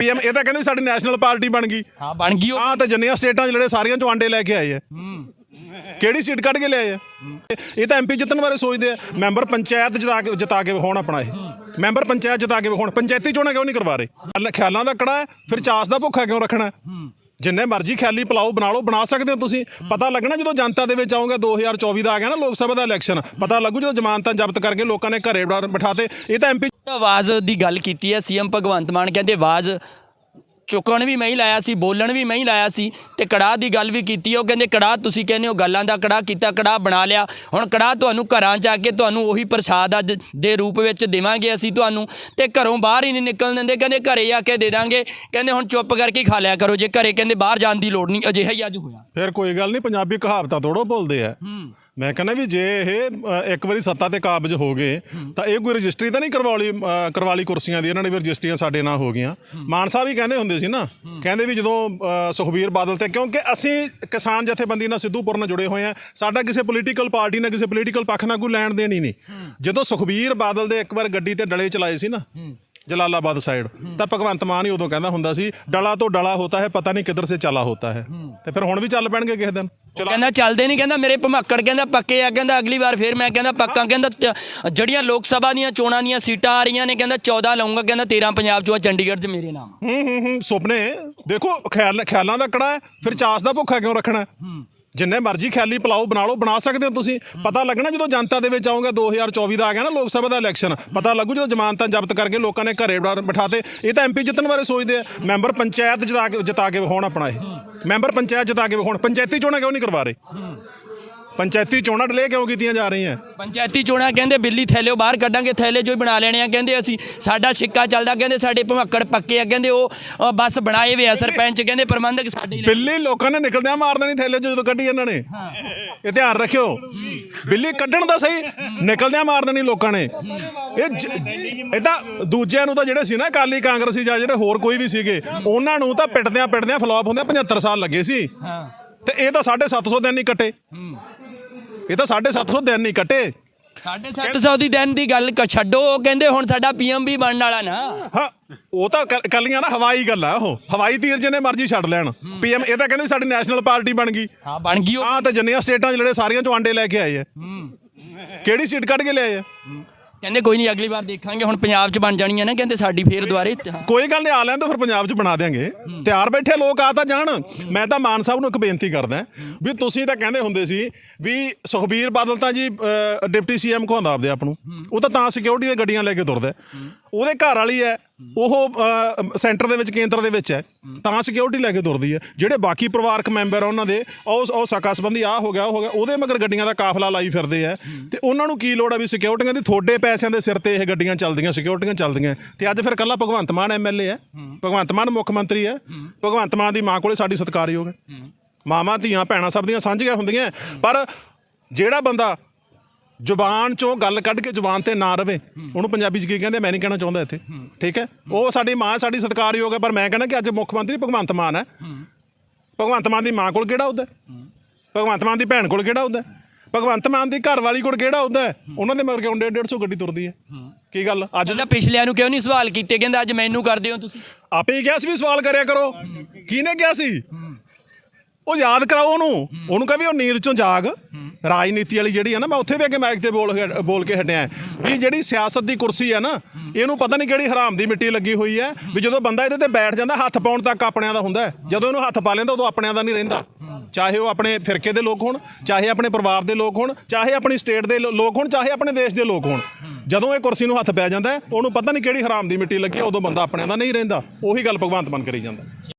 PM ਇਹ ਤਾਂ ਕਹਿੰਦੇ ਸਾਡੀ ਨੈਸ਼ਨਲ ਪਾਰਟੀ ਬਣ ਗਈ। ਹਾਂ ਬਣ ਗਈ ਉਹ ਹਾਂ ਤਾਂ ਜਿੰਨੀਆਂ ਸਟੇਟਾਂ 'ਚ ਲੜੇ ਸਾਰੀਆਂ ਚੋਂ ਆਂਡੇ ਲੈ ਕੇ ਆਏ ਆ। ਕਿਹੜੀ ਸੀਟ ਕੱਢ ਕੇ ਲਿਆਏ ਆ? ਇਹ ਤਾਂ ਐਮਪੀ ਜਿੱਤਣ ਬਾਰੇ ਸੋਚਦੇ ਆ। ਮੈਂਬਰ ਪੰਚਾਇਤ ਜਿਤਾ ਕੇ ਜਿਤਾ ਕੇ ਵਿਖਾਉਣ ਆਪਣਾ ਇਹ। ਮੈਂਬਰ ਪੰਚਾਇਤ ਜਿਤਾ ਕੇ ਵਿਖਾਉਣ। ਪੰਚਾਇਤੀ ਚੋਣਾਂ ਕਿਉਂ ਨਹੀਂ ਕਰਵਾ ਰਹੇ? ਖਿਆਲ- ਖਿਆਲਾਂ ਦਾ ਕੜਾ ਫਿਰ ਚਾਸ ਦਾ ਭੁੱਖਾ ਕਿਉਂ ਰੱਖਣਾ? ਜਿੰਨੇ ਮਰਜ਼ੀ ਖਿਆਲੀ ਪਲਾਓ ਬਣਾ ਲਓ ਬਣਾ ਸਕਦੇ ਹੋ ਤੁਸੀਂ। ਪਤਾ ਲੱਗਣਾ ਜਦੋਂ ਜਨਤਾ ਦੇ ਵਿੱਚ ਆਉਂਗੇ 2024 ਦਾ ਆ ਗਿਆ ਨਾ ਲੋਕ ਸਭਾ ਦਾ ਇਲੈਕਸ਼ਨ ਪਤਾ ਲੱਗੂ ਜਦੋਂ ਜ਼ਮਾਨਤਾਂ ਜ਼ਬਤ ਕਰਕੇ ਲੋਕਾਂ ਨੇ ਘਰੇ ਬਿਠਾ- ਬਿਠਾਤੇ। ਇਹ ਤਾਂ ਐਮਪੀ ਆਵਾਜ਼ ਦੀ ਗੱਲ ਕੀਤੀ ਹੈ ਸੀਐਮ ਭਗਵੰਤ ਮਾਨ ਕਹਿੰਦੇ ਆਵਾਜ਼ ਚੁੱਕਣ ਵੀ ਮੈਂ ਹੀ ਲਾਇਆ ਸੀ ਬੋਲਣ ਵੀ ਮੈਂ ਹੀ ਲਾਇਆ ਸੀ ਤੇ ਕੜਾਹ ਦੀ ਗੱਲ ਵੀ ਕੀਤੀ ਉਹ ਕਹਿੰਦੇ ਕੜਾਹ ਤੁਸੀਂ ਕਹਿੰਦੇ ਹੋ ਗੱਲਾਂ ਦਾ ਕੜਾਹ ਕੀਤਾ ਕੜਾਹ ਬਣਾ ਲਿਆ। ਹੁਣ ਕੜਾਹ ਤੁਹਾਨੂੰ ਘਰਾਂ ਚ ਆ ਕੇ ਤੁਹਾਨੂੰ ਉਹੀ ਪ੍ਰਸ਼ਾਦ ਅੱਜ ਦੇ ਰੂਪ ਵਿੱਚ ਦੇਵਾਂਗੇ ਅਸੀਂ ਤੁਹਾਨੂੰ ਤੇ ਘਰੋਂ ਬਾਹਰ ਹੀ ਨਹੀਂ ਨਿਕਲਣ ਦਿੰਦੇ ਕਹਿੰਦੇ ਘਰੇ ਆ ਕੇ ਦੇ ਦਾਂਗੇ। ਕਹਿੰਦੇ ਹੁਣ ਚੁੱਪ ਕਰਕੇ ਖਾ ਲਿਆ ਕਰੋ ਜੇ ਘਰੇ ਕਹਿੰਦੇ ਬਾਹਰ ਜਾਣ ਦੀ ਲੋੜ ਨਹੀਂ ਅਜਿਹਾ ਹੀ ਅੱਜ ਹੋਇਆ। ਫਿਰ ਕੋਈ ਗੱਲ ਨਹੀਂ ਪੰਜਾਬੀ ਕਹਾਵਤਾਂ ਤੋੜੋ ਬੋਲਦੇ ਆ। ਮੈਂ ਕਹਿੰਦਾ ਵੀ ਜੇ ਇਹ ਇੱਕ ਵਾਰੀ ਸੱਤਾ ਤੇ ਕਾਬਜ ਹੋ ਗਏ ਤਾਂ ਇਹ ਕੋਈ ਰਜਿਸਟਰੀ ਤਾਂ ਨਹੀਂ ਕਰਵਾਲੀ ਅ, ਕਰਵਾਲੀ ਕੁਰਸੀਆਂ ਦੀ ਇਹਨਾਂ ਨੇ ਵੀ ਰਜਿਸਟਰੀਆਂ ਸਾਡੇ ਨਾਲ ਹੋ ਗਈਆਂ। ਮਾਨ ਸਾਹਿਬ ਹੀ ਕਹਿੰਦੇ ਹੁੰਦੇ ਸੀ ਨਾ ਕਹਿੰਦੇ ਵੀ ਜਦੋਂ ਅ, ਸੁਖਬੀਰ ਬਾਦਲ ਤੇ ਕਿਉਂਕਿ ਅਸੀਂ ਕਿਸਾਨ ਜਥੇਬੰਦੀ ਨਾਲ ਸਿੱਧੂਪੁਰ ਨਾਲ ਜੁੜੇ ਹੋਏ ਆ ਸਾਡਾ ਕਿਸੇ ਪੋਲੀਟੀਕਲ ਪਾਰਟੀ ਨਾਲ ਕਿਸੇ ਪੋਲੀਟੀਕਲ ਪੱਖ ਨਾਲ ਕੋਈ ਲੈਣ ਦੇਣ ਹੀ ਨਹੀਂ। ਜਦੋਂ ਸੁਖਬੀਰ ਬਾਦਲ ਦੇ ਇੱਕ ਵਾਰ ਗੱਡੀ ਤੇ ਡਲੇ ਚਲਾਏ ਸੀ ਨਾ ਜਲਾਲਾਬਾਦ ਸਾਈਡ ਤਾਂ ਭਗਵੰਤ ਮਾਨ ਹੀ ਉਦੋਂ ਕਹਿੰਦਾ ਹੁੰਦਾ ਸੀ ਡਲਾ ਤੋਂ ਡਲਾ ਹੋਤਾ ਹੈ ਪਤਾ ਨਹੀਂ ਕਿੱਧਰ ਸੇ ਚਲਾ ਹੋਤਾ ਹੈ। ਤੇ ਫਿਰ ਹੁਣ ਵੀ ਚੱਲ ਪੈਣਗੇ ਕਿਸੇ ਦਿਨ। ਕਹਿੰਦਾ ਚੱਲਦੇ ਨਹੀਂ ਕਹਿੰਦਾ ਮੇਰੇ ਭਮੱਕੜ ਕਹਿੰਦਾ ਪੱਕੇ ਆ ਕਹਿੰਦਾ ਅਗਲੀ ਵਾਰ ਫੇਰ ਮੈਂ ਕਹਿੰਦਾ ਪੱਕਾ ਕਹਿੰਦਾ ਜਿਹੜੀਆਂ ਲੋਕ ਸਭਾ ਦੀਆਂ ਚੋਣਾਂ ਦੀਆਂ ਸੀਟਾਂ ਆ ਰਹੀਆਂ ਨੇ ਕਹਿੰਦਾ 14 ਲਾਉਂਗਾ ਕਹਿੰਦਾ 13 ਪੰਜਾਬ ਚੋਂ ਚੰਡੀਗੜ੍ਹ 'ਚ ਮੇਰੇ ਨਾਮ। ਹੂੰ ਹੂੰ ਹੂੰ ਸੁਪਨੇ ਦੇਖੋ ਖਿਆਲ ਖਿਆਲਾਂ ਦਾ ਕੜਾ ਹੈ ਫਿਰ ਚਾਸ ਦਾ ਭੁੱਖਾ ਕਿਉਂ ਰੱਖਣਾ? ਜਿੰਨੇ ਮਰਜ਼ੀ ਖਿਆਲੀ ਪਲਾਓ ਬਣਾ ਲਓ ਬਣਾ ਸਕਦੇ ਹੋ ਤੁਸੀਂ। ਪਤਾ ਲੱਗਣਾ ਜਦੋਂ ਜਨਤਾ ਦੇ ਵਿੱਚ ਆਉਂਗੇ 2024 ਦਾ ਆ ਗਿਆ ਨਾ ਲੋਕ ਸਭਾ ਦਾ ਇਲੈਕਸ਼ਨ ਪਤਾ ਲੱਗੂ ਜਦੋਂ ਜ਼ਮਾਨਤਾਂ ਜ਼ਬਤ ਕਰਕੇ ਲੋਕਾਂ ਨੇ ਘਰੇ ਬਿਠਾ- ਬਿਠਾਤੇ। ਇਹ ਤਾਂ ਐਮਪੀ ਜਿੱਤਣ ਬਾਰੇ ਸੋਚਦੇ ਆ। ਮੈਂਬਰ ਪੰਚਾਇਤ ਜਿਤਾ ਕੇ ਜਿਤਾ ਕੇ ਵਿਖਾਉਣ ਆਪਣਾ ਇਹ। ਮੈਂਬਰ ਪੰਚਾਇਤ ਜਿਤਾ ਕੇ ਵਿਖਾਉਣ ਪੰਚਾਇਤੀ ਚੋਣਾਂ ਕਿਉਂ ਨਹੀਂ ਕਰਵਾ ਰਹੇ? ਪੰਚਾਇਤੀ ਚੋਣਾਂ ਡਿਲੇ ਕਿਉਂ ਕੀਤੀਆਂ ਜਾ ਰਹੀਆਂ? ਪੰਚਾਇਤੀ ਚੋਣਾਂ ਕਹਿੰਦੇ ਬਿੱਲੀ ਥੈਲਿਓ ਬਾਹਰ ਕੱਢਾਂਗੇ ਥੈਲੇ ਚੋਂ ਹੀ ਬਣਾ ਲੈਣੇ ਆ। ਕਹਿੰਦੇ ਅਸੀਂ ਸਾਡਾ ਸਿੱਕਾ ਚੱਲਦਾ ਕਹਿੰਦੇ ਸਾਡੇ ਭਮੱਕੜ ਪੱਕੇ ਆ। ਕਹਿੰਦੇ ਉਹ ਬਸ ਬਣਾਏ ਵੇ ਆ ਸਰਪੰਚ ਕਹਿੰਦੇ ਪ੍ਰਬੰਧਕ ਸਾਡੇ। ਬਿੱਲੀ ਲੋਕਾਂ ਨੇ ਨਿਕਲਦਿਆਂ ਮਾਰ ਦੇਣੀ ਥੈਲੇ ਜਦੋਂ ਕੱਢੀ ਇਹਨਾਂ ਨੇ। ਇਹ ਧਿਆਨ ਰੱਖਿਓ। ਬਿੱਲੀ ਕੱਢਣ ਦਾ ਸਹੀ ਨਿਕਲਦਿਆਂ ਮਾਰ ਦੇਣੀ ਲੋਕਾਂ ਨੇ। ਇਹ ਜ- ਇਹ ਤਾਂ ਦੂਜਿਆਂ ਨੂੰ ਤਾਂ ਜਿਹੜੇ ਸੀ ਨਾ ਅਕਾਲੀ ਕਾਂਗਰਸੀ ਜਾਂ ਜਿਹੜੇ ਹੋਰ ਕੋਈ ਵੀ ਸੀਗੇ ਉਹਨਾਂ ਨੂੰ ਤਾਂ ਪਿੱਟਦਿਆਂ ਪਿੱਟਦਿਆਂ ਫਲॉप ਹੁੰਦੇ 75 ਸਾਲ ਲੱਗੇ ਸੀ। ਹਾਂ। ਤੇ ਇਹ ਤਾਂ 750 ਦਿਨ ਨਹੀਂ ਕੱਟੇ। ਇਹ ਤਾਂ 750 ਦਿਨ ਨਹੀਂ ਕੱਟੇ। 750 ਦੀ ਦਿਨ ਦੀ ਗੱਲ ਕ- ਛੱਡੋ ਉਹ ਕਹਿੰਦੇ ਹੁਣ ਸਾਡਾ ਪੀਐਮ ਵੀ ਬਣਨ ਵਾਲਾ ਨਾ। ਹਾਂ ਉਹ ਤਾਂ ਕੱਲ- ਕੱਲੀਆਂ ਨਾ ਹਵਾਈ ਗੱਲਾਂ ਉਹ। ਹਵਾਈ ਤੀਰ ਜਿਹਨੇ ਮਰਜ਼ੀ ਛੱਡ ਲੈਣ। ਪੀਐਮ ਇਹ ਤਾਂ ਕਹਿੰਦੇ ਸਾਡੀ ਨੈਸ਼ਨਲ ਪਾਰਟੀ ਬਣ ਗਈ। ਹਾਂ ਬਣ ਗਈ ਉਹ। ਹਾਂ ਤਾਂ ਜਿੰਨੀਆਂ ਸਟੇਟਾਂ 'ਚ ਲੜੇ ਸਾਰੀਆਂ ਚੋਂ ਆਂਡੇ ਲੈ ਕੇ ਆਏ ਆ। ਕਿਹੜੀ ਸੀਟ ਕੱਢ ਕੇ ਲਿਆਏ ਆ? ਕਹਿੰਦੇ ਕੋਈ ਨਹੀਂ ਅਗਲੀ ਵਾਰ ਦੇਖਾਂਗੇ ਹੁਣ ਪੰਜਾਬ 'ਚ ਬਣ ਜਾਣੀਆਂ ਨਾ ਕਹਿੰਦੇ ਸਾਡੀ ਫੇਰ ਦੁਬਾਰੇ ਹਾਂ। ਕੋਈ ਗੱਲ ਨਹੀਂ ਆ ਲੈਣ ਤਾਂ ਫਿਰ ਪੰਜਾਬ 'ਚ ਬਣਾ ਦਿਆਂਗੇ। ਤਿਆਰ ਬੈਠੇ ਲੋਕ ਆ ਤਾਂ ਜਾਣ। ਮੈਂ ਤਾਂ ਮਾਨ ਸਾਹਿਬ ਨੂੰ ਇੱਕ ਬੇਨਤੀ ਕਰਦਾ ਵੀ ਤੁਸੀਂ ਤਾਂ ਕਹਿੰਦੇ ਹੁੰਦੇ ਸੀ ਵੀ ਸੁਖਬੀਰ ਬਾਦਲ ਤਾਂ ਜੀ ਅਹ, ਡਿਪਟੀ ਸੀਐਮ ਕਹਾਉਂਦਾ ਆਪਦੇ ਆਪ ਨੂੰ। ਉਹ ਤਾਂ ਤਾਂ ਸਿਕਿਉਰਿਟੀ ਦੀਆਂ ਗੱਡੀਆਂ ਲੈ ਕੇ ਤੁਰਦਾ ਉਹਦੇ ਘਰ ਵਾਲੀ ਹੈ ਉਹ ਸੈਂਟਰ ਦੇ ਵਿੱਚ, ਕੇਂਦਰ ਦੇ ਵਿੱਚ ਹੈ। ਤਾਂ ਸਿਕਿਉਰਿਟੀ ਲੈ ਕੇ ਤੁਰਦੀ ਹੈ। ਜਿਹੜੇ ਬਾਕੀ ਪਰਿਵਾਰਕ ਮੈਂਬਰ ਆ ਉਹਨਾਂ ਦੇ, ਉਹ ਉਹ ਸਕਾ ਸੰਬੰਧੀ ਆ ਹੋ ਗਿਆ, ਉਹ ਹੋ ਗਿਆ, ਉਹਦੇ ਮਗਰ ਗੱਡੀਆਂ ਦਾ ਕਾਫਲਾ ਲਾਈ ਫਿਰਦੇ ਆ। ਤੇ ਉਹਨਾਂ ਨੂੰ ਕੀ ਲੋੜ ਆ ਵੀ ਸਿਕਿਉਰਿਟੀਆਂ ਦੀ? ਤੁਹਾਡੇ ਪੈਸਿਆਂ ਦੇ ਸਿਰ ਤੇ ਇਹ ਗੱਡੀਆਂ ਚੱਲਦੀਆਂ ਸਿਕਿਉਰਿਟੀਆਂ ਚੱਲਦੀਆਂ। ਤੇ ਅੱਜ ਫਿਰ ਕੱਲਾ ਭਗਵੰਤ ਮਾਨ ਐਮਐਲਏ ਹੈ ਭਗਵੰਤ ਮਾਨ ਮੁੱਖ ਮੰਤਰੀ ਹੈ ਭਗਵੰਤ ਮਾਨ ਦੀ ਮਾਂ ਕੋਲੇ ਸਾਡੀ ਸਤਿਕਾਰਯੋਗ ਹੈ। ਮਾਵਾਂ, ਧੀਆਂ, ਭੈਣਾਂ ਸਭ ਦੀਆਂ ਸਾਂਝੀਆਂ ਹੁੰਦੀਆਂ। ਪਰ ਜਿਹੜਾ ਬੰਦਾ ਜ਼ੁਬਾਨ ਚੋਂ ਗੱਲ ਕੱਢ ਕੇ ਜ਼ੁਬਾਨ ਤੇ ਨਾ ਰਵੇ। ਉਹਨੂੰ ਪੰਜਾਬੀ ਚ ਕੀ ਕਹਿੰਦੇ? ਮੈਂ ਨਹੀਂ ਕਹਿਣਾ ਚਾਹੁੰਦਾ ਇੱਥੇ। ਠੀਕ ਹੈ? ਉਹ ਸਾਡੀ ਮਾਂ ਸਾਡੀ ਸਤਿਕਾਰਯੋਗ ਹੈ ਪਰ ਮੈਂ ਕਹਿੰਦਾ ਕਿ ਅੱਜ ਮੁੱਖ ਮੰਤਰੀ ਭਗਵੰਤ ਮਾਨ ਹੈ। ਭਗਵੰਤ ਮਾਨ ਦੀ ਮਾਂ ਕੋਲ ਕਿਹੜਾ ਹੁੰਦਾ ਭਗਵੰਤ ਮਾਨ ਦੀ ਭੈਣ ਕੋਲ ਕਿਹੜਾ ਹੁੰਦਾ ਭਗਵੰਤ ਮਾਨ ਦੀ ਘਰ ਵਾਲੀ ਕੋਲ ਕਿਹੜਾ ਹੁੰਦਾ ਉਹਨਾਂ ਦੇ ਮਗਰ ਕਿਉਂ 150 ਗੱਡੀ ਤੁਰਦੀ ਹੈ? ਕੀ ਗੱਲ? ਅੱਜ ਕਹਿੰਦਾ ਪਿਛਲਿਆਂ ਨੂੰ ਕਿਉਂ ਨਹੀਂ ਸਵਾਲ ਕੀਤੇ? ਕਹਿੰਦਾ ਅੱਜ ਮੈਨੂੰ ਕਰਦੇ ਹੋ ਤੁਸੀਂ। ਆਪੇ ਹੀ ਕਿਹਾ ਸੀ ਵੀ ਸਵਾਲ ਕਰਿਆ ਕਰੋ। ਕਿਹਨੇ ਕਿਹਾ ਸੀ? ਉਹ ਯਾਦ ਕਰਾਓ ਉਹਨੂੰ। ਉਹਨੂੰ ਕਹੇ ਵੀ ਉਹ ਨੀਂਦ ਚੋਂ ਜਾਗ। ਰਾਜਨੀਤੀ ਵਾਲੀ ਜਿਹੜੀ ਹੈ ਨਾ, ਮੈਂ ਉੱਥੇ ਵੀ ਅੱਗੇ ਮਾਈਕ ਤੇ ਬੋਲ ਕੇ- ਬੋਲ ਕੇ ਹਟਿਆ। ਵੀ ਜਿਹੜੀ ਸਿਆਸਤ ਦੀ ਕੁਰਸੀ ਹੈ ਨਾ, ਇਹਨੂੰ ਪਤਾ ਨਹੀਂ ਕਿਹੜੀ ਹਰਾਮ ਦੀ ਮਿੱਟੀ ਲੱਗੀ ਹੋਈ ਹੈ ਵੀ ਜਦੋਂ ਬੰਦਾ ਇਹਦੇ ਤੇ ਬੈਠ ਜਾਂਦਾ, ਹੱਥ ਪਾਉਣ ਤੱਕ ਆਪਣਿਆਂ ਦਾ ਹੁੰਦਾ। ਜਦੋਂ ਇਹਨੂੰ ਹੱਥ ਪਾ ਲੈਂਦਾ, ਉਦੋਂ ਆਪਣਿਆਂ ਦਾ ਨਹੀਂ ਰਹਿੰਦਾ। ਚਾਹੇ ਉਹ ਆਪਣੇ ਫਿਰਕੇ ਦੇ ਲੋਕ ਹੋਣ, ਚਾਹੇ ਆਪਣੇ ਪਰਿਵਾਰ ਦੇ ਲੋਕ ਹੋਣ, ਚਾਹੇ ਆਪਣੀ ਸਟੇਟ ਦੇ ਲੋਕ ਹੋਣ, ਚਾਹੇ ਆਪਣੇ ਦੇਸ਼ ਦੇ ਲੋਕ ਹੋਣ। ਜਦੋਂ ਇਹ ਕੁਰਸੀ ਨੂੰ ਹੱਥ ਪੈ ਜਾਂਦਾ, ਉਹਨੂੰ ਪਤਾ ਨਹੀਂ ਕਿਹੜੀ ਹਰਾਮ ਦੀ ਮਿੱਟੀ ਲੱਗੀ, ਉਦੋਂ ਬੰਦਾ ਆਪਣਿਆਂ ਦਾ ਨਹੀਂ ਰਹਿੰਦਾ। ਉਹੀ ਗੱਲ ਭਗਵੰਤ ਮਾਨ ਕਰੀ ਜਾਂਦਾ।